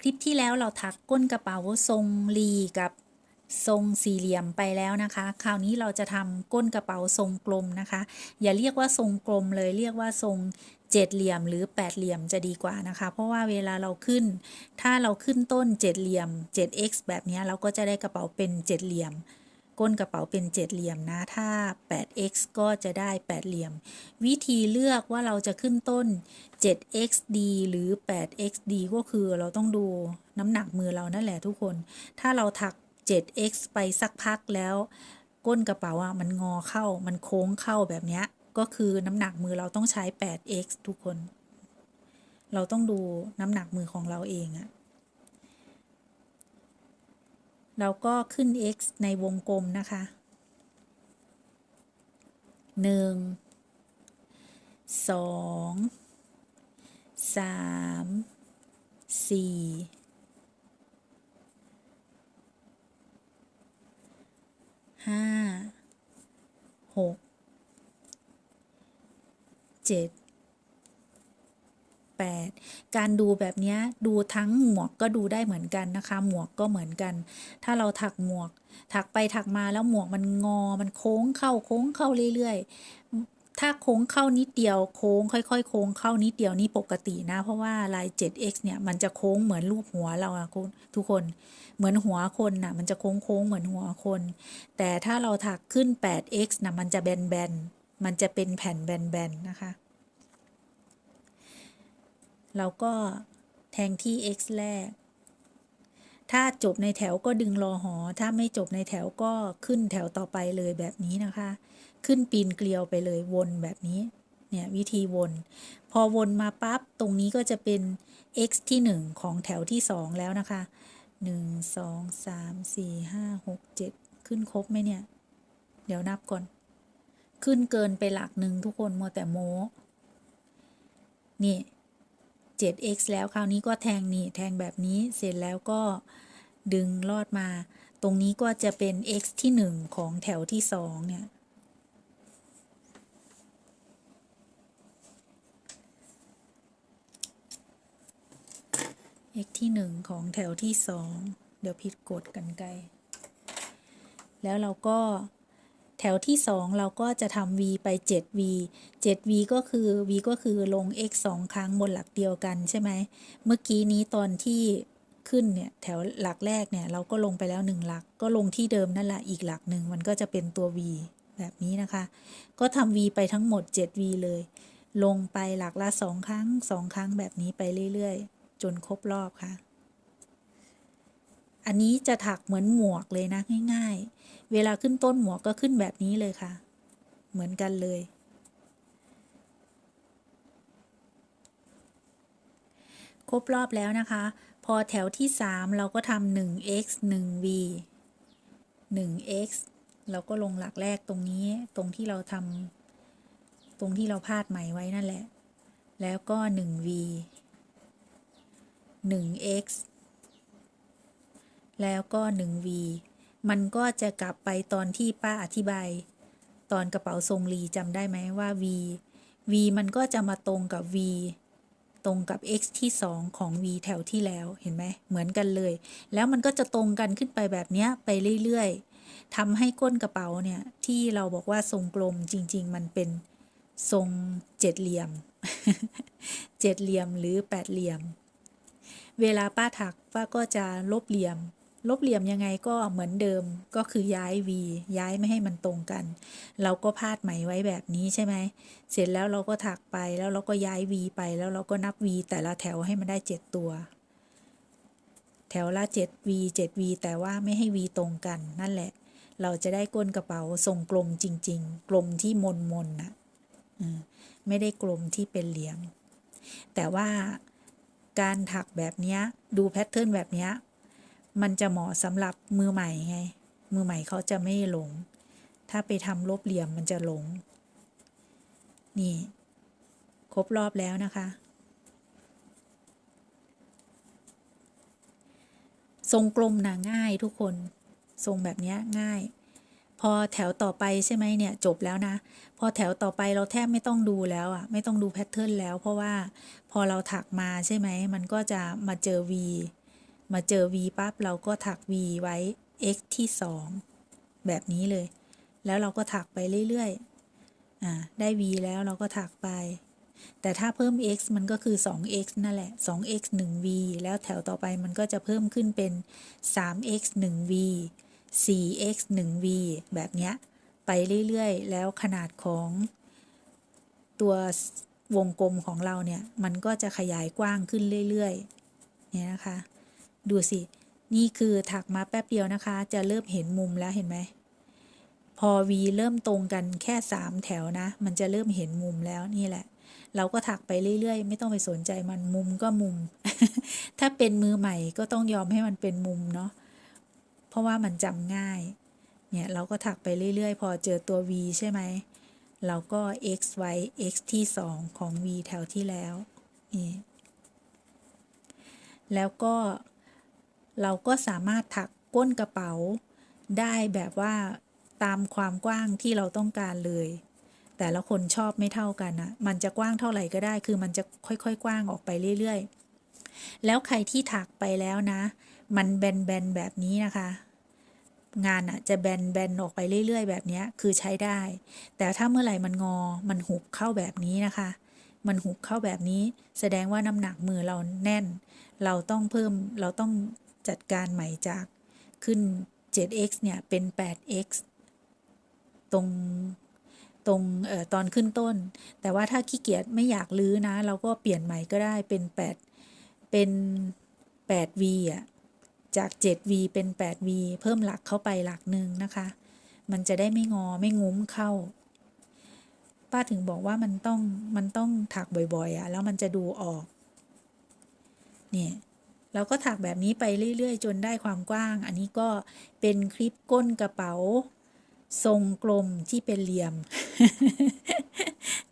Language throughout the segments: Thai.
คลิปที่แล้วเราถักก้นกระเป๋าทรงรีกับทรงสี่เหลี่ยมไปแล้วนะคะ คราวนี้เราจะทำก้นกระเป๋าทรงกลมนะคะ อย่าเรียกว่าทรงกลมเลยเรียกว่าทรงเจ็ดเหลี่ยมหรือแปดเหลี่ยมจะดีกว่านะคะ เพราะว่าเวลาเราขึ้น ถ้าเราขึ้นต้นเจ็ดเหลี่ยม 7x แบบนี้เราก็จะได้กระเป๋าเป็นเจ็ดเหลี่ยม ก้นกระเป๋าเป็นเจ็ดเหลี่ยมนะ ถ้า 8x ก็จะได้แปดเหลี่ยม วิธีเลือกว่าเราจะขึ้นต้น 7xd หรือ 8xd ก็คือเราต้องดูน้ำหนักมือเรานั่นแหละทุกคน ถ้าเราถัก 7x ไปสักพักแล้ว ก้นกระเป๋าอะมันงอเข้า มันโค้งเข้าแบบเนี้ยก็คือน้ำหนักมือเราต้องใช้ 8x ทุกคน เราต้องดูน้ำหนักมือของเราเองอะ เราก็ขึ้น x ในวงกลมนะคะหนึ่งสองสามสี่ห้าหการดูแบบนี้ดูทั้งหมวกก็ดูได้เหมือนกันนะคะ หมวกก็เหมือนกัน ถ้าเราถักหมวก ถักไปถักมาแล้วหมวกมันงอ มันโค้งเข้าโค้งเข้าเรื่อยๆ ถ้าโค้งเข้านิดเดียวโค้งค่อยๆ โค้งเข้านิดเดียวนี่ปกตินะ เพราะว่าลาย 7x เนี่ยมันจะโค้งเหมือนรูปหัวเราอะทุกคน เหมือนหัวคนน่ะมันจะโค้งโค้งๆเหมือนหัวคน แต่ถ้าเราถักขึ้น 8x นะมันจะแบนๆ มันจะเป็นแผ่นแบนๆ นะคะ เราก็แทงที่ x แรก ถ้าจบในแถวก็ดึงรอหอ ถ้าไม่จบในแถวก็ขึ้นแถวต่อไปเลยแบบนี้นะคะ ขึ้นปีนเกลียวไปเลยวนแบบนี้ เนี่ยวิธีวน พอวนมาปั๊บตรงนี้ก็จะเป็น x ที่ 1 ของแถวที่ 2 แล้วนะคะ 1 2 3 4 5 6 7 ขึ้นครบไหมเนี่ย เดี๋ยวนับก่อน ขึ้นเกินไปหลักหนึ่งทุกคนมัวแต่โม้นี่ 7x แล้วคราวนี้ก็แทงนี่แทงแบบนี้เสร็จแล้วก็ดึงลอดมา ตรงนี้ก็จะเป็น x ที่ 1 ของแถวที่ 2 เนี่ย x ที่ 1 ของแถวที่ 2 เดี๋ยวผิดกฎกันไกล แล้วเราก็ แถวที่ 2 เราก็จะทำ v ไป 7v 7v ก็คือ v ก็คือลง x 2 ครั้งบนหลักเดียวกันใช่ไหม เมื่อกี้นี้ตอนที่ขึ้นเนี่ยแถวหลักแรกเนี่ยเราก็ลงไปแล้ว 1 หลัก ก็ลงที่เดิมนั่นแหละอีกหลักหนึ่งมันก็จะเป็นตัว v แบบนี้นะคะ ก็ทำ v ไปทั้งหมด 7v เลย ลงไปหลักละ 2 ครั้ง 2 ครั้งแบบนี้ไปเรื่อย ๆ จนครบรอบค่ะ อันนี้จะถักเหมือนหมวกเลยนะง่ายๆ เวลาขึ้นต้นหมวกก็ขึ้นแบบนี้เลยค่ะ เหมือนกันเลย ครบรอบแล้วนะคะ พอแถวที่ 3 เราก็ทำ 1x 1v 1x เราก็ลงหลักแรกตรงนี้ตรงที่เราทำตรงที่เราพาดไหมไว้นั่นแหละ แล้วก็ 1v 1x แล้วก็ 1v มันก็จะกลับไปตอนที่ป้าอธิบาย ตอนกระเป๋าทรงรีจำได้ไหมว่า v v มันก็จะมาตรงกับ v ตรงกับ x ที่ 2 ของ v แถวที่แล้ว เห็นไหม เหมือนกันเลย แล้วมันก็จะตรงกันขึ้นไปแบบนี้ไปเรื่อยๆทำให้ก้นกระเป๋าเนี่ย ที่เราบอกว่าทรงกลมจริง ๆ มันเป็นทรงเจ็ดเหลี่ยม เจ็ดเหลี่ยมหรือแปดเหลี่ยม เวลาป้าถักป้าก็จะลบเหลี่ยม ลบเหลี่ยมยังไงก็เหมือนเดิมก็คือย้าย v ย้ายไม่ให้มันตรงกัน เราก็พาดไหมไว้แบบนี้ใช่ไหม เสร็จแล้วเราก็ถักไปแล้วเราก็ย้าย v ไปแล้วเราก็นับ v แต่ละแถวให้มันได้ 7 ตัว แถวละ 7v 7v แต่ว่าไม่ให้ v ตรงกันนั่นแหละ เราจะได้ก้นกระเป๋าทรงกลมจริง ๆ กลมที่มนมนนะไม่ได้กลมที่เป็นเหลี่ยม แต่ว่าการถักแบบนี้ดูแพทเทิร์นแบบนี้ มันจะเหมาะสำหรับมือใหม่ไง มือใหม่เขาจะไม่หลง ถ้าไปทำลบเหลี่ยมมันจะหลง นี่ ครบรอบแล้วนะคะ ทรงกลมนะง่ายทุกคน ทรงแบบนี้ง่าย พอแถวต่อไปใช่ไหมเนี่ยจบแล้วนะ พอแถวต่อไปเราแทบไม่ต้องดูแล้วอะไม่ต้องดูแพทเทิร์นแล้ว เพราะว่าพอเราถักมาใช่ไหม มันก็จะมาเจอ V มาเจอ v ปั๊บเราก็ถัก v ไว้ x ที่ 2 แบบนี้เลย แล้วเราก็ถักไปเรื่อยๆอ่าได้ v แล้วเราก็ถักไป แต่ถ้าเพิ่ม x มันก็คือ 2x นั่นแหละ 2x 1v แล้วแถวต่อไปมันก็จะเพิ่มขึ้นเป็น 3x 1v 4x 1v แบบเนี้ย ไปเรื่อยๆ แล้วขนาดของตัววงกลมของเราเนี่ย มันก็จะขยายกว้างขึ้นเรื่อยๆ เนี่ยนะคะ ดูสิ นี่คือถักมาแป๊บเดียวนะคะ จะเริ่มเห็นมุมแล้วเห็นไหม พอ V เริ่มตรงกันแค่3แถวนะ มันจะเริ่มเห็นมุมแล้วนี่แหละ เราก็ถักไปเรื่อยๆ ไม่ต้องไปสนใจมันมุมก็มุม ถ้าเป็นมือใหม่ก็ต้องยอมให้มันเป็นมุมเนาะ เพราะว่ามันจำง่าย เนี่ยเราก็ถักไปเรื่อยๆ พอเจอตัว V ใช่ไหม เราก็ x ไว้ x ที่ 2 ของ v แถวที่แล้ว นี่แล้วก็ เราก็สามารถถักก้นกระเป๋า ได้แบบว่าตามความกว้างที่เราต้องการเลย แต่ละคนชอบไม่เท่ากันนะมันจะกว้างเท่าไหร่ก็ได้ คือมันจะค่อยๆ กว้างออกไปเรื่อยๆ แล้วใครที่ถักไปแล้วนะ มันแบนๆแบบนี้นะคะงานอะจะแบนแบนออกไปเรื่อย ๆ แบบนี้คือใช้ได้ แต่ถ้าเมื่อไหร่มันงอ มันหุบเข้าแบบนี้นะคะ มันหุบเข้าแบบนี้ แสดงว่าน้ำหนักมือเราแน่น เราต้องเพิ่มเราต้อง จัดการใหม่จากขึ้น 7x เนี่ย เป็น 8x ตรงตรงเอ่อตอนขึ้นต้น แต่ว่าถ้าขี้เกียจไม่อยากลื้อนะ เราก็เปลี่ยนใหม่ก็ได้เป็น 8 เป็น 8v อะ จาก 7v เป็น 8v เพิ่มหลักเข้าไปหลักหนึ่งนะคะ มันจะได้ไม่งอไม่งุ้มเข้า ป้าถึงบอกว่ามันต้องมันต้องถักบ่อยๆอะ่ะ แล้วมันจะดูออก เนี่ย เราก็ถักแบบนี้ไปเรื่อย ๆ จนได้ความกว้าง อันนี้ก็เป็นคลิปก้นกระเป๋า ทรงกลมที่เป็นเหลี่ยม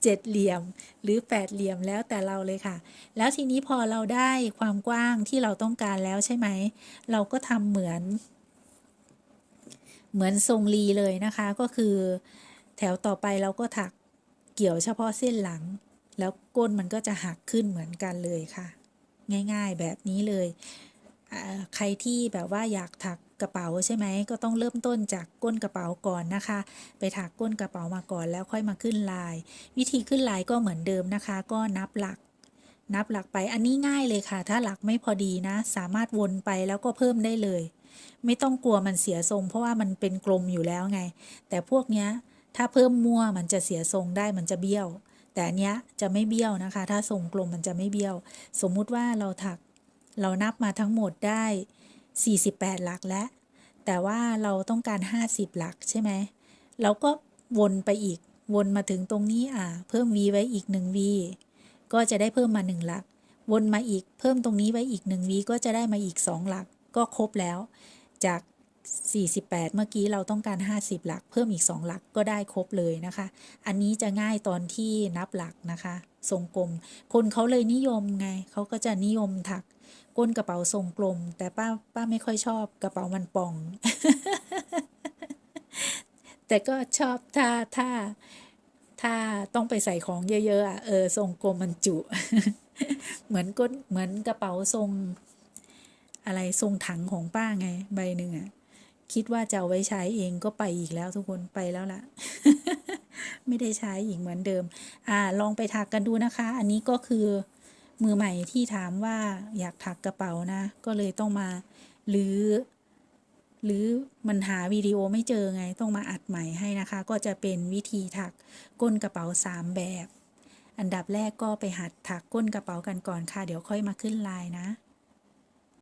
เจ็ดเหลี่ยมหรือแปดเหลี่ยมแล้วแต่เราเลยค่ะ แล้วทีนี้พอเราได้ความกว้างที่เราต้องการแล้วใช่ไหม เราก็ทำเหมือน เหมือนทรงรีเลยนะคะ ก็คือ แถวต่อไปเราก็ถักเกี่ยวเฉพาะเส้นหลัง แล้วก้นมันก็จะหักขึ้นเหมือนกันเลยค่ะ ง่าย ๆ แบบนี้เลย ใครที่แบบว่าอยากถักกระเป๋าใช่ไหมก็ต้องเริ่มต้นจากก้นกระเป๋าก่อนนะคะ ไปถักก้นกระเป๋ามาก่อนแล้วค่อยมาขึ้นลาย วิธีขึ้นลายก็เหมือนเดิมนะคะ ก็นับหลัก นับหลักไปอันนี้ง่ายเลยค่ะ ถ้าหลักไม่พอดีนะ สามารถวนไปแล้วก็เพิ่มได้เลย ไม่ต้องกลัวมันเสียทรง เพราะว่ามันเป็นกลมอยู่แล้วไง แต่พวกเนี้ยถ้าเพิ่มมั่วมันจะเสียทรงได้มันจะเบี้ยว แต่อันเนี้ยจะไม่เบี้ยวนะคะ ถ้าทรงกลมมันจะไม่เบี้ยว สมมุติว่าเราถักเรานับมาทั้งหมดได้ 48 หลักแล้วแต่ว่าเราต้องการ 50 หลักใช่ไหมเราก็วนไปอีกวนมาถึงตรงนี้อ่าเพิ่ม v ไว้อีก 1v ก็จะได้เพิ่มมา 1 หลัก วนมาอีกเพิ่มตรงนี้ไว้อีก 1v ก็จะได้มาอีก 2 หลัก ก็ครบแล้ว จาก 48 เมื่อกี้เราต้องการ 50 หลัก เพิ่มอีก 2 หลักก็ได้ครบเลยนะคะ อันนี้จะง่ายตอนที่นับหลักนะคะ ทรงกลม คนเขาเลยนิยมไง เขาก็จะนิยมถัก ก้นกระเป๋าทรงกลม แต่ป้าป้าไม่ค่อยชอบกระเป๋ามันป่อง แต่ก็ชอบถ้าถ้าถ้าต้องไปใส่ของเยอะๆอะเออทรงกลมมันจุ เหมือนก้นเหมือนกระเป๋าทรง อะไรทรงถังของป้าไง ใบหนึ่งอะ คิดว่าจะเอาไว้ใช้เองก็ไปอีกแล้วทุกคนไปแล้วล่ะ ไม่ได้ใช้อีกเหมือนเดิม อ่า ลองไปถักกันดูนะคะ อันนี้ก็คือมือใหม่ที่ถามว่าอยากถักกระเป๋านะ ก็เลยต้องมาหรือ หรือมันหาวิดีโอไม่เจอไง ต้องมาอัดใหม่ให้นะคะ ก็จะเป็นวิธีถักก้นกระเป๋าสามแบบ อันดับแรกก็ไปหัดถักก้นกระเป๋ากันก่อนค่ะ เดี๋ยวค่อยมาขึ้นลายนะ